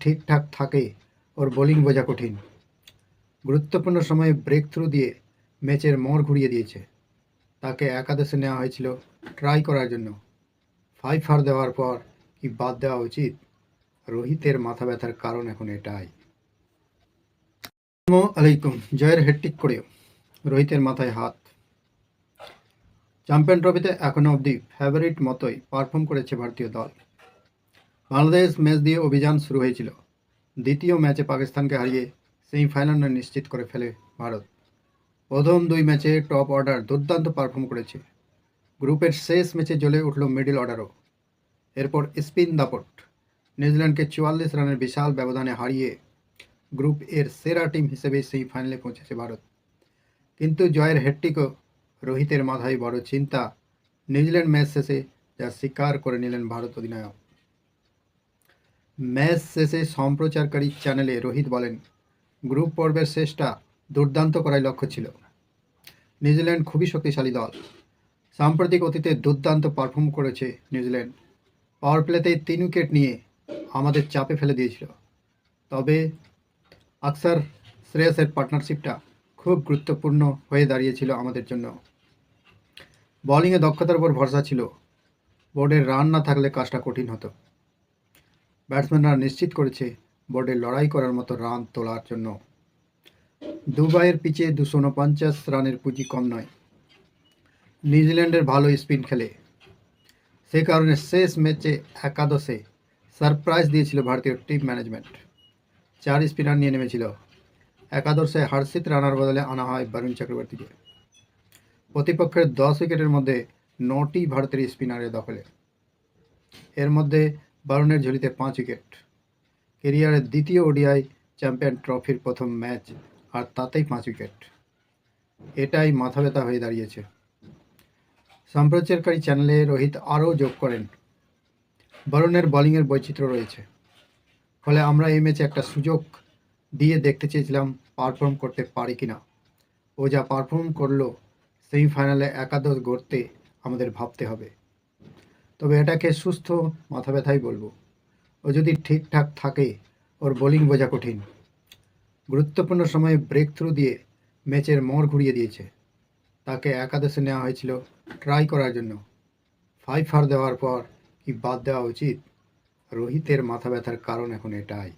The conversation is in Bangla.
ঠিকঠাক থাকে, ওর বোলিং বোঝা কঠিন। গুরুত্বপূর্ণ সময়ে ব্রেক থ্রু দিয়ে ম্যাচের মোড় ঘুরিয়ে দিয়েছে। তাকে একাদশে নেওয়া হয়েছিল ট্রাই করার জন্য। ফাইভ ফার দেওয়ার পর কি বাদ দেওয়া উচিত? রোহিতের মাথা ব্যথার কারণ এখন এটাই। আলাইকুম, জয়ের হেডটিক করেও রোহিতের মাথায় হাত। চ্যাম্পিয়ন ট্রফিতে এখনও অবধি ফেভারিট মতোই পারফর্ম করেছে ভারতীয় দল। বাংলাদেশ ম্যাচ দিয়ে অভিযান শুরু হয়েছিল। দ্বিতীয় ম্যাচে পাকিস্তানকে হারিয়ে সেমিফাইনাল নিশ্চিত করে ফেলে ভারত। প্রথম দুই ম্যাচে টপ অর্ডার দুর্দান্ত পারফর্ম করেছে। গ্রুপের শেষ ম্যাচে জ্বলে উঠল মিডল অর্ডারও। এরপর স্পিন দাপট। নিউজিল্যান্ডকে চুয়াল্লিশ রানের বিশাল ব্যবধানে হারিয়ে গ্রুপ এর সেরা টিম হিসেবে সেমিফাইনালে পৌঁছেছে ভারত। কিন্তু জয়ের হেট্টিকও রোহিতের মাথায় বড় চিন্তা। নিউজিল্যান্ড ম্যাচ শেষে যা স্বীকার করে নিলেন ভারত অধিনায়ক। ম্যাচ শেষে সম্প্রচারকারী চ্যানেলে রোহিত বলেন, গ্রুপ পর্বের শেষটা দুর্দান্ত করাই লক্ষ্য ছিল। নিউজিল্যান্ড খুবই শক্তিশালী দল। সাম্প্রতিক অতীতে দুর্দান্ত পারফর্ম করেছে নিউজিল্যান্ড। পাওয়ার প্লেতে তিন উইকেট নিয়ে আমাদের চাপে ফেলে দিয়েছিল। তবে আকসার শ্রেয়াসের পার্টনারশিপটা খুব গুরুত্বপূর্ণ হয়ে দাঁড়িয়েছিল আমাদের জন্য। বোলিংয়ে দক্ষতার উপর ভরসা ছিল। বোর্ডের রান না থাকলে কাজটা কঠিন হতো। ব্যাটসম্যানরা নিশ্চিত করেছে বোর্ডে লড়াই করার মতো রান তোলার জন্য। দুবাইয়ের পিচে দুশো উনপঞ্চাশ রানের পুঁজি কম নয়। নিউজিল্যান্ডের ভালো স্পিন খেলে। সে কারণে শেষ ম্যাচে একাদশে সারপ্রাইজ দিয়েছিল ভারতীয় টিম ম্যানেজমেন্ট। চার স্পিনার নিয়ে নেমেছিল। একাদশে হার্ষিত রানার বদলে আনা হয় বরুণ চক্রবর্তীকে। প্রতিপক্ষের দশ উইকেটের মধ্যে নটি ভারতের স্পিনারের দখলে। এর মধ্যে বরুণের ঝুলিতে পাঁচ উইকেট। কেরিয়ারের দ্বিতীয় ওডিআই চ্যাম্পিয়ন ট্রফির প্রথম ম্যাচ, আর তাতেই পাঁচ উইকেট। এটাই মাথা ব্যথা হয়ে দাঁড়িয়েছে। সম্প্রচারকারী চ্যানেলে রোহিত আরও যোগ করেন। বরুণের বোলিংয়ের বৈচিত্র্য রয়েছে। ফলে আমরা এই ম্যাচে একটা সুযোগ দিয়ে দেখতে চেয়েছিলাম পারফর্ম করতে পারি কিনা। ও যা পারফর্ম করল, সেমিফাইনালে একাদশ গড়তে আমাদের ভাবতে হবে। তবে এটাকে সুস্থ মাথা ব্যথাই বলব। ও যদি ঠিকঠাক থাকে, ওর বোলিং বোঝা কঠিন। গুরুত্বপূর্ণ সময়ে ব্রেক থ্রু দিয়ে ম্যাচের মোড় ঘুরিয়ে দিয়েছে। তাকে একাদশে নেওয়া হয়েছিল ট্রাই করার জন্য। ফাইভ ফার দেওয়ার পর কি বাদ দেওয়া উচিত? রোহিতের মাথা ব্যথার কারণ এখন এটাই।